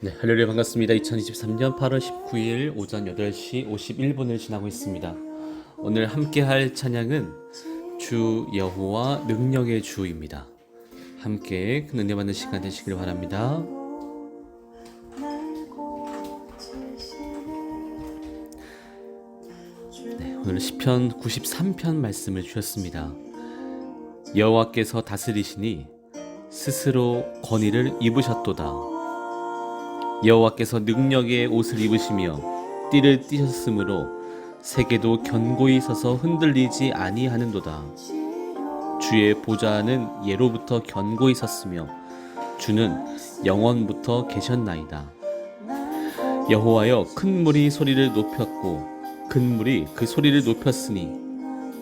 네, 할렐루야 반갑습니다. 2023년 8월 19일 오전 8시 51분을 지나고 있습니다. 오늘 함께 할 찬양은 주 여호와 능력의 주입니다. 함께 큰 은혜 받는 시간 되시길 바랍니다. 네, 오늘 시편 93편 말씀을 주셨습니다. 여호와께서 다스리시니 스스로 권위를 입으셨도다. 여호와께서 능력의 옷을 입으시며 띠를 띠셨으므로 세계도 견고히 서서 흔들리지 아니하는도다. 주의 보좌는 예로부터 견고히 섰으며 주는 영원부터 계셨나이다. 여호와여 큰 물이 소리를 높였고 큰 물이 그 소리를 높였으니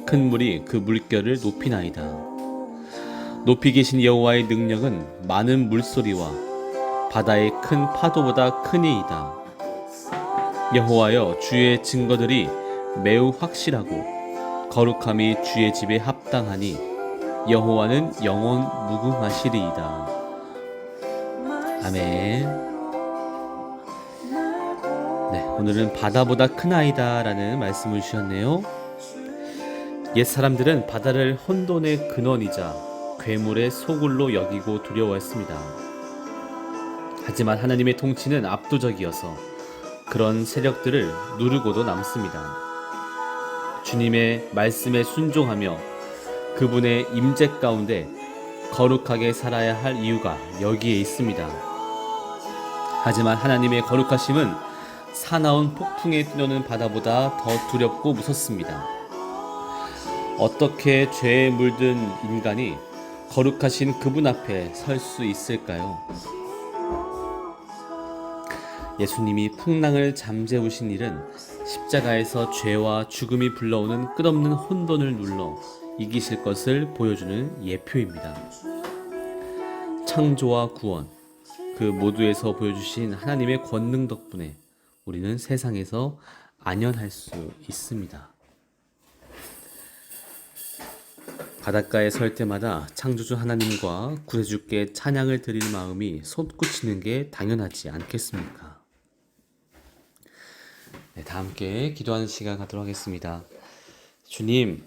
큰 물이 그 물결을 높이나이다. 높이 계신 여호와의 능력은 많은 물소리와 바다의 큰 파도보다 크니이다. 여호와여 주의 증거들이 매우 확실하고 거룩함이 주의 집에 합당하니 여호와는 영원 무궁하시리이다. 아멘. 네, 오늘은 바다보다 큰 아이다라는 말씀을 주셨네요. 옛 사람들은 바다를 혼돈의 근원이자 괴물의 소굴로 여기고 두려워했습니다. 하지만 하나님의 통치는 압도적이어서 그런 세력들을 누르고도 남습니다. 주님의 말씀에 순종하며 그분의 임재 가운데 거룩하게 살아야 할 이유가 여기에 있습니다. 하지만 하나님의 거룩하심은 사나운 폭풍에 뛰노는 바다보다 더 두렵고 무섭습니다. 어떻게 죄에 물든 인간이 거룩하신 그분 앞에 설 수 있을까요? 예수님이 풍랑을 잠재우신 일은 십자가에서 죄와 죽음이 불러오는 끝없는 혼돈을 눌러 이기실 것을 보여주는 예표입니다. 창조와 구원, 그 모두에서 보여주신 하나님의 권능 덕분에 우리는 세상에서 안연할 수 있습니다. 바닷가에 설 때마다 창조주 하나님과 구세주께 찬양을 드리는 마음이 솟구치는 게 당연하지 않겠습니까? 네, 다 함께 기도하는 시간 갖도록 하겠습니다. 주님,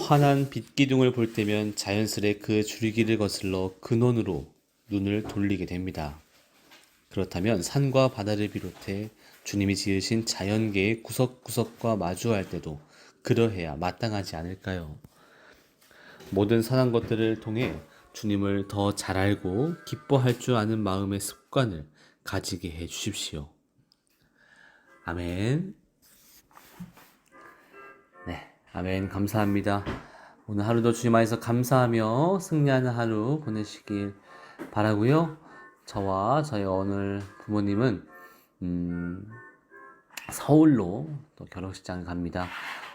환한 빛 기둥을 볼 때면 자연스레 그 줄기를 거슬러 근원으로 눈을 돌리게 됩니다. 그렇다면 산과 바다를 비롯해 주님이 지으신 자연계의 구석구석과 마주할 때도 그러해야 마땅하지 않을까요? 모든 선한 것들을 통해 주님을 더 잘 알고 기뻐할 줄 아는 마음의 습관을 가지게 해 주십시오. 아멘. 네, 아멘. 감사합니다. 오늘 하루도 주님 안에서 감사하며 승리하는 하루 보내시길 바라고요. 저와 저희 오늘 부모님은 음, 서울로 또 결혼식장 갑니다.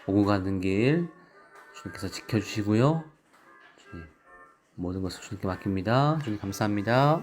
오고 가는 길 주님께서 지켜주시고요. 주님, 모든 것을 주님께 맡깁니다. 주님 감사합니다.